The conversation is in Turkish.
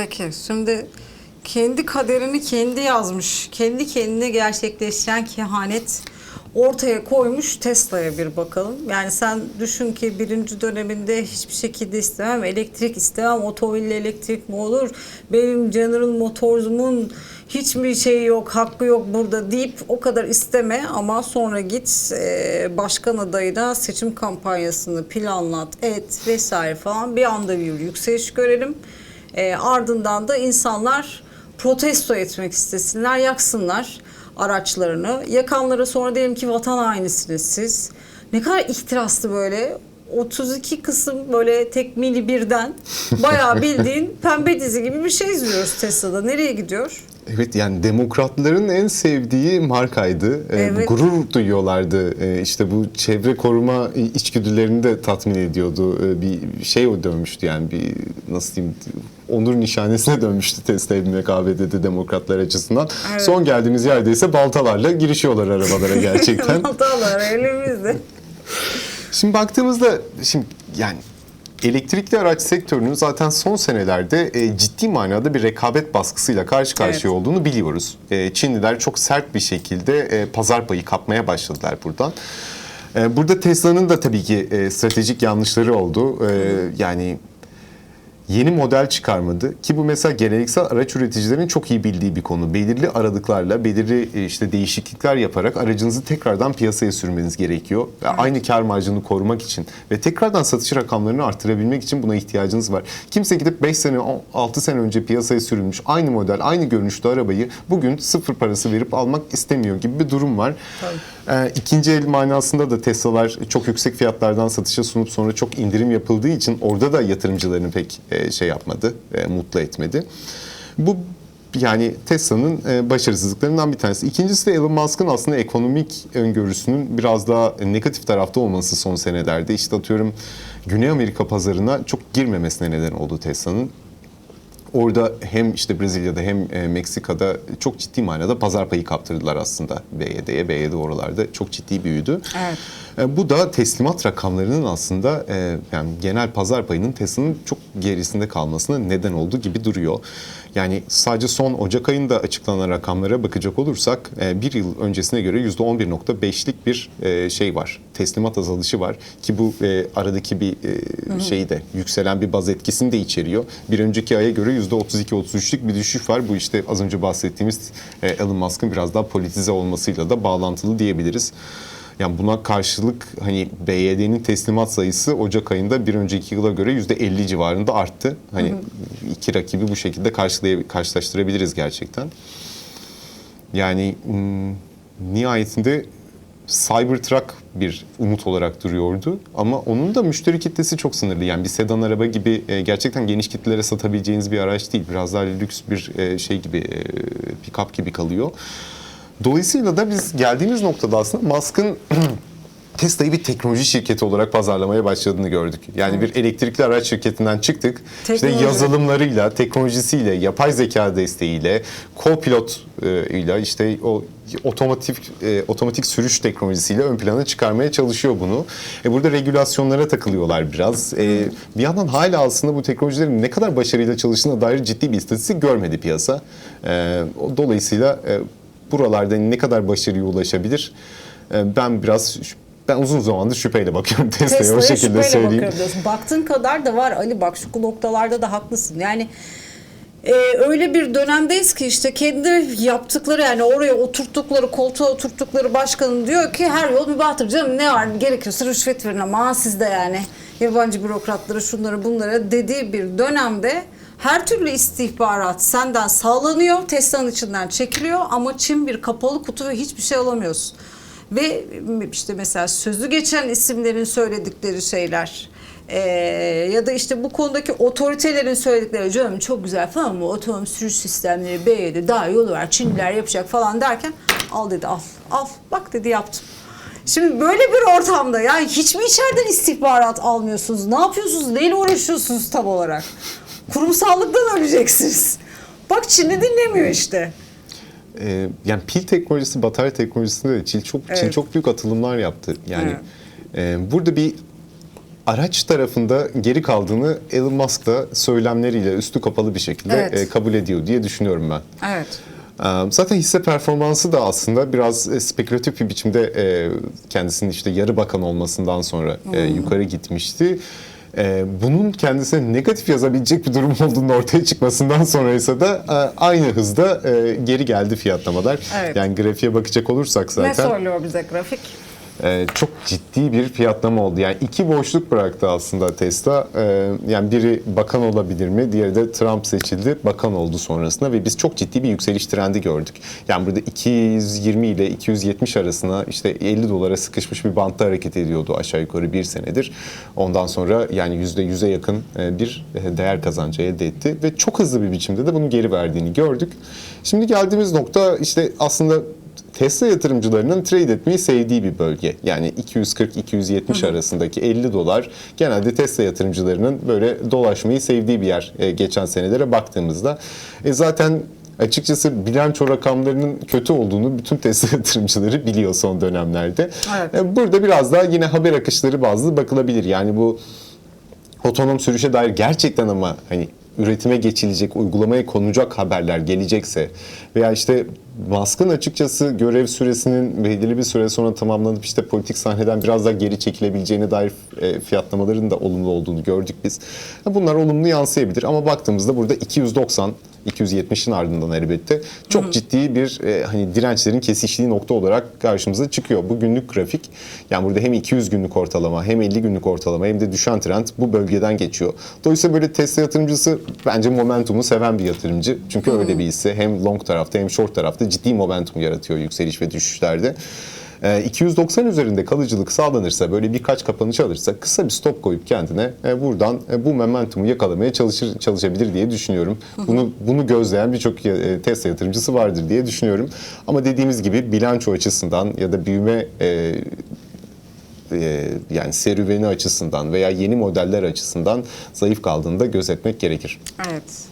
Peki şimdi kendi kaderini kendi yazmış, kendi kendine gerçekleştiren kehanet ortaya koymuş Tesla'ya bir bakalım. Yani sen düşün ki birinci döneminde hiçbir şekilde istemem, elektrik istemem, otomobille elektrik mi olur, benim General Motors'umun hiç mi şey yok, hakkı yok burada deyip o kadar isteme ama sonra git e, başkan adayına seçim kampanyasını planlat, et vesaire falan bir anda bir yükseliş görelim. E, ardından da insanlar protesto etmek istesinler, yaksınlar araçlarını. Yakanlara sonra diyelim ki vatan hainisiniz siz. Ne kadar ihtiraslı böyle. 32 kısım böyle tek mini birden bayağı bildiğin pembe dizi gibi bir şey izliyoruz Tesla'da. Nereye gidiyor? Evet yani demokratların en sevdiği markaydı. Ee, Evet. Gurur duyuyorlardı. Ee, işte bu çevre koruma içgüdülerini de tatmin ediyordu. Ee, bir şey o dönmüştü yani bir nasıl diyeyim onur nişanesine dönmüştü Tesla MKB'de demokratlar açısından. Evet. Son geldiğimiz yerde ise baltalarla girişiyorlar arabalara gerçekten. Maltalar elimizde. Şimdi baktığımızda şimdi yani elektrikli araç sektörünün zaten son senelerde e, ciddi manada bir rekabet baskısıyla karşı karşıya Evet. olduğunu biliyoruz. E, Çinliler çok sert bir şekilde e, pazar payı kapmaya başladılar buradan. E, burada Tesla'nın da tabii ki e, stratejik yanlışları oldu. E, yani yeni model çıkarmadı ki bu mesela geleneksel araç üreticilerin çok iyi bildiği bir konu. Belirli aralıklarla, belirli e, işte değişiklikler yaparak aracınızı tekrardan piyasaya sürmeniz gerekiyor. Ve Aynı kar marjını korumak için ve tekrardan satış rakamlarını artırabilmek için buna ihtiyacınız var. Kimse gidip 5 sene, 6 sene önce piyasaya sürülmüş aynı model, aynı görünüşlü arabayı bugün sıfır parası verip almak istemiyor gibi bir durum var. Ee, ikinci el manasında da Tesla'lar çok yüksek fiyatlardan satışa sunup sonra çok indirim yapıldığı için orada da yatırımcılarını pek e, şey yapmadı, e, mutlu etmedi. Bu yani Tesla'nın e, başarısızlıklarından bir tanesi. İkincisi de Elon Musk'ın aslında ekonomik öngörüsünün biraz daha negatif tarafta olması son senelerde. İşte atıyorum Güney Amerika pazarına çok girmemesine neden oldu Tesla'nın. Orada hem işte Brezilya'da hem e, Meksika'da çok ciddi manada pazar payı kaptırdılar aslında BYD'ye. BYD oralarda çok ciddi büyüdü. Evet. E, Bu da teslimat rakamlarının aslında e, yani genel pazar payının Tesla'nın çok gerisinde kalmasına neden oldu gibi duruyor. Yani sadece son Ocak ayında açıklanan rakamlara bakacak olursak e, bir yıl öncesine göre %11.5'lik bir e, şey var. Teslimat azalışı var ki bu e, aradaki bir şeyi de yükselen bir baz etkisini de içeriyor. Bir önceki aya göre %32-33'lük bir düşüş var. Bu işte az önce bahsettiğimiz Elon Musk'ın biraz daha politize olmasıyla da bağlantılı diyebiliriz. Yani buna karşılık hani BYD'nin teslimat sayısı Ocak ayında bir önceki yıla göre %50 civarında arttı. Hani iki rakibi bu şekilde karşılaştırabiliriz gerçekten. Yani hmm, nihayetinde Cybertruck bir umut olarak duruyordu ama onun da müşteri kitlesi çok sınırlı. Yani bir sedan araba gibi e, gerçekten geniş kitlelere satabileceğiniz bir araç değil. Biraz daha lüks bir e, şey gibi, e, pick-up gibi kalıyor. Dolayısıyla da biz geldiğimiz noktada aslında Musk'ın Tesla'yı bir teknoloji şirketi olarak pazarlamaya başladığını gördük. Yani bir elektrikli araç şirketinden çıktık. İşte Teknoloji. yazılımlarıyla, teknolojisiyle, yapay zeka desteğiyle, co-pilot e, ile işte o otomatik e, otomatik sürüş teknolojisiyle ön plana çıkarmaya çalışıyor bunu. E, burada regülasyonlara takılıyorlar biraz. E, bir yandan hala aslında bu teknolojilerin ne kadar başarıyla çalıştığına dair ciddi bir istatistik görmedi piyasa. E, dolayısıyla e, buralarda ne kadar başarıya ulaşabilir? E, ben biraz ben uzun zamandır şüpheyle bakıyorum Tesla'ya o Tesla'ya şekilde söyleyeyim. Baktığın kadar da var Ali bak şu noktalarda da haklısın. Yani e, öyle bir dönemdeyiz ki işte kendi yaptıkları yani oraya oturttukları koltuğa oturttukları başkanın diyor ki her yol mübahtır canım ne var gerekiyorsa rüşvet verin ama siz de yani yabancı bürokratlara şunları bunlara dediği bir dönemde her türlü istihbarat senden sağlanıyor, Tesla'nın içinden çekiliyor ama Çin bir kapalı kutu ve hiçbir şey alamıyorsun. Ve işte mesela sözü geçen isimlerin söyledikleri şeyler ee, ya da işte bu konudaki otoritelerin söyledikleri canım çok güzel falan mı otonom sürüş sistemleri BYD daha yolu var Çinliler yapacak falan derken al dedi al al bak dedi yaptım. Şimdi böyle bir ortamda yani hiç mi içeriden istihbarat almıyorsunuz? Ne yapıyorsunuz? Neyle uğraşıyorsunuz tam olarak? Kurumsallıktan öleceksiniz. Bak Çin'i dinlemiyor işte. Ee, yani pil teknolojisi, batarya teknolojisinde de Çin çok Çin Evet. çok büyük atılımlar yaptı. Yani e, burada bir araç tarafında geri kaldığını Elon Musk da söylemleriyle üstü kapalı bir şekilde Evet. e, kabul ediyor diye düşünüyorum ben. Evet. Ee, Zaten hisse performansı da aslında biraz e, spekülatif bir biçimde e, kendisinin işte yarı bakan olmasından sonra e, yukarı gitmişti. E, Bunun kendisine negatif yazabilecek bir durum olduğunun ortaya çıkmasından sonra ise de e, aynı hızda e, geri geldi fiyatlamalar. Evet. Yani grafiğe bakacak olursak Ne zaten söylüyor bize grafik? E, çok ciddi bir fiyatlama oldu. Yani iki boşluk bıraktı aslında Tesla. E, yani biri bakan olabilir mi? Diğeri de Trump seçildi, bakan oldu sonrasında ve biz çok ciddi bir yükseliş trendi gördük. Yani burada 220 ile 270 arasına işte 50 dolara sıkışmış bir bantta hareket ediyordu aşağı yukarı bir senedir. Ondan sonra yani %100'e yakın e, bir değer kazancı elde etti ve çok hızlı bir biçimde de bunu geri verdiğini gördük. Şimdi geldiğimiz nokta işte aslında Tesla yatırımcılarının trade etmeyi sevdiği bir bölge. Yani 240-270 arasındaki 50 dolar genelde Tesla yatırımcılarının böyle dolaşmayı sevdiği bir yer e, geçen senelere baktığımızda. E, zaten açıkçası bilanço rakamlarının kötü olduğunu bütün Tesla yatırımcıları biliyor son dönemlerde. Evet. E, burada biraz daha yine haber akışları bazlı bakılabilir. Yani bu otonom sürüşe dair gerçekten ama hani üretime geçilecek, uygulamaya konulacak haberler gelecekse veya işte Musk'ın açıkçası görev süresinin belirli bir süre sonra tamamlanıp işte politik sahneden biraz daha geri çekilebileceğine dair e, fiyatlamaların da olumlu olduğunu gördük biz. Bunlar olumlu yansıyabilir ama baktığımızda burada 290 270'in ardından elbette çok ciddi bir e, hani dirençlerin kesiştiği nokta olarak karşımıza çıkıyor. Bu günlük grafik yani burada hem 200 günlük ortalama hem 50 günlük ortalama hem de düşen trend bu bölgeden geçiyor. Dolayısıyla böyle Tesla yatırımcısı bence momentumu seven bir yatırımcı. Çünkü öyle bir hisse hem long tarafta hem short tarafta ciddi momentum yaratıyor yükseliş ve düşüşlerde. E, 290 üzerinde kalıcılık sağlanırsa böyle birkaç kapanış alırsa kısa bir stop koyup kendine e, buradan e, bu momentumu yakalamaya çalışır çalışabilir diye düşünüyorum. Bunu bunu gözleyen birçok e, Tesla yatırımcısı vardır diye düşünüyorum. Ama dediğimiz gibi bilanço açısından ya da büyüme e, yani serüveni açısından veya yeni modeller açısından zayıf kaldığında gözetmek gerekir. Evet.